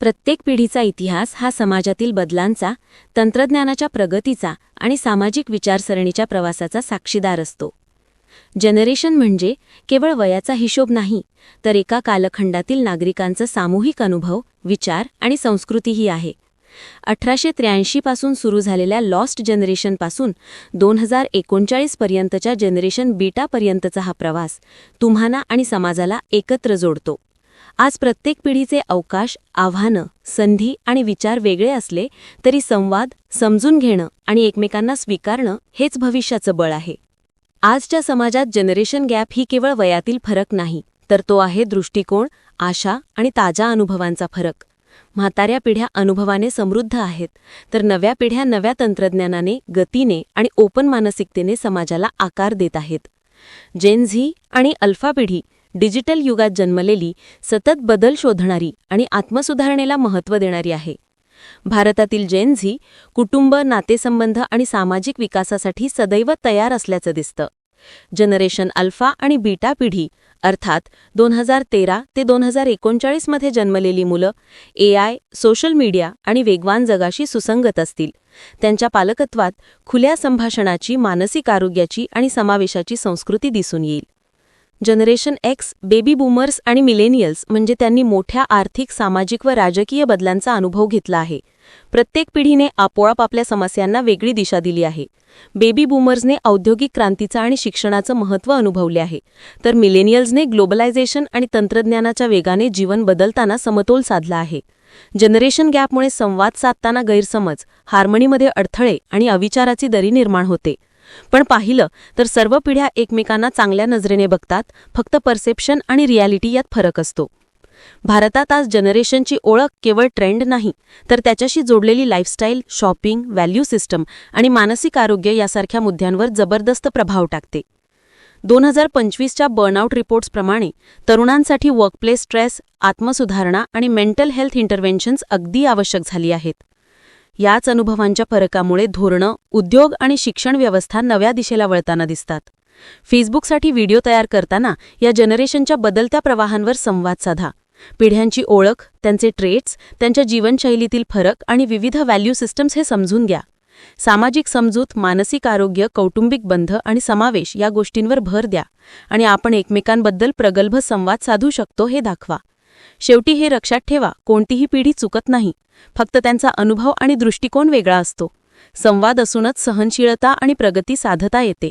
प्रत्येक पिढीचा इतिहास हा समाजातील बदलांचा तंत्रज्ञानाच्या प्रगतीचा आणि सामाजिक विचारसरणीच्या प्रवासाचा साक्षीदार असतो. जनरेशन म्हणजे केवळ वयाचा हिशोब नाही तर एका कालखंडातील नागरिकांचा सामूहिक अनुभव विचार आणि संस्कृतीही आहे. अठराशे त्र्याऐंशी पासून सुरू झालेल्या लॉस्ट जनरेशनपासून दोन हजार एकोणचाळीस पर्यंतच्या जनरेशन बीटापर्यंतचा हा प्रवास तुम्हाना आणि समाजाला एकत्र जोडतो. आज प्रत्येक पिढीचे अवकाश आव्हानं संधी आणि विचार वेगळे असले तरी संवाद समजून घेणं आणि एकमेकांना स्वीकारणं हेच भविष्याचं बळ आहे. आजच्या समाजात जनरेशन गॅप ही केवळ वयातील फरक नाही तर तो आहे दृष्टिकोन आशा आणि ताज्या अनुभवांचा फरक. म्हाताऱ्या पिढ्या अनुभवाने समृद्ध आहेत तर नव्या पिढ्या नव्या तंत्रज्ञानाने गतीने आणि ओपन मानसिकतेने समाजाला आकार देत आहेत. जेन झी आणि अल्फा पिढी डिजिटल युगात जन्मलेली सतत बदल शोधणारी आणि आत्मसुधारणेला महत्त्व देणारी आहे. भारतातील जैन झी कुटुंब नातेसंबंध आणि सामाजिक विकासासाठी सदैव तयार असल्याचं दिसतं. जनरेशन अल्फा आणि बीटा पिढी अर्थात दोन हजार तेरा ते दोन हजार एकोणचाळीसमध्ये जन्मलेली मुलं ए आय सोशल मीडिया आणि वेगवान जगाशी सुसंगत असतील. त्यांच्या पालकत्वात खुल्या संभाषणाची मानसिक आरोग्याची आणि समावेशाची संस्कृती दिसून येईल. जनरेशन एक्स बेबी बूमर्स आणि मिलेनियल्स म्हणजे त्यांनी मोठ्या आर्थिक सामाजिक व राजकीय बदलांचा अनुभव घेतला आहे. प्रत्येक पिढीने आपोआप आपल्या समस्यांना वेगळी दिशा दिली आहे. बेबी बूमर्सने औद्योगिक क्रांतीचा आणि शिक्षणाचं महत्त्व अनुभवले आहे. तर मिलेनियल्सने ग्लोबलायझेशन आणि तंत्रज्ञानाच्या वेगाने जीवन बदलताना समतोल साधला आहे. जनरेशन गॅपमुळे संवाद साधताना गैरसमज हार्मनीमध्ये अडथळे आणि अविचाराची दरी निर्माण होते. पण पाहिलं तर सर्व पिढ्या एकमेकांना चांगल्या नजरेने बघतात फक्त परसेप्शन आणि रियालिटी यात फरक असतो. भारतात आज जनरेशनची ओळख केवळ ट्रेंड नाही तर त्याच्याशी जोडलेली लाईफस्टाईल शॉपिंग व्हॅल्यू सिस्टम आणि मानसिक आरोग्य यासारख्या मुद्द्यांवर जबरदस्त प्रभाव टाकते. दोन हजार पंचवीसच्या बर्नआउट रिपोर्ट्सप्रमाणे तरुणांसाठी वर्कप्लेस स्ट्रेस आत्मसुधारणा आणि मेंटल हेल्थ इंटरव्हेन्शन्स अगदी आवश्यक झाली आहेत. याच अनुभवांच्या फरकामुळे धोरणं उद्योग आणि शिक्षण व्यवस्था नव्या दिशेला वळताना दिसतात. फेसबुकसाठी व्हिडिओ तयार करताना या जनरेशनच्या बदलत्या प्रवाहांवर संवाद साधा. पिढ्यांची ओळख त्यांचे ट्रेट्स त्यांच्या जीवनशैलीतील फरक आणि विविध व्हॅल्यू सिस्टम्स हे समजून घ्या. सामाजिक समजूत मानसिक आरोग्य कौटुंबिक बंध आणि समावेश या गोष्टींवर भर द्या आणि आपण एकमेकांबद्दल प्रगल्भ संवाद साधू शकतो हे दाखवा. शेवटी हे लक्षात ठेवा कोणतीही पिढी चुकत नाही. फक्त त्यांचा अनुभव आणि दृष्टिकोन वेगळा असतो. संवाद असूनच सहनशीलता आणि प्रगती साधता येते.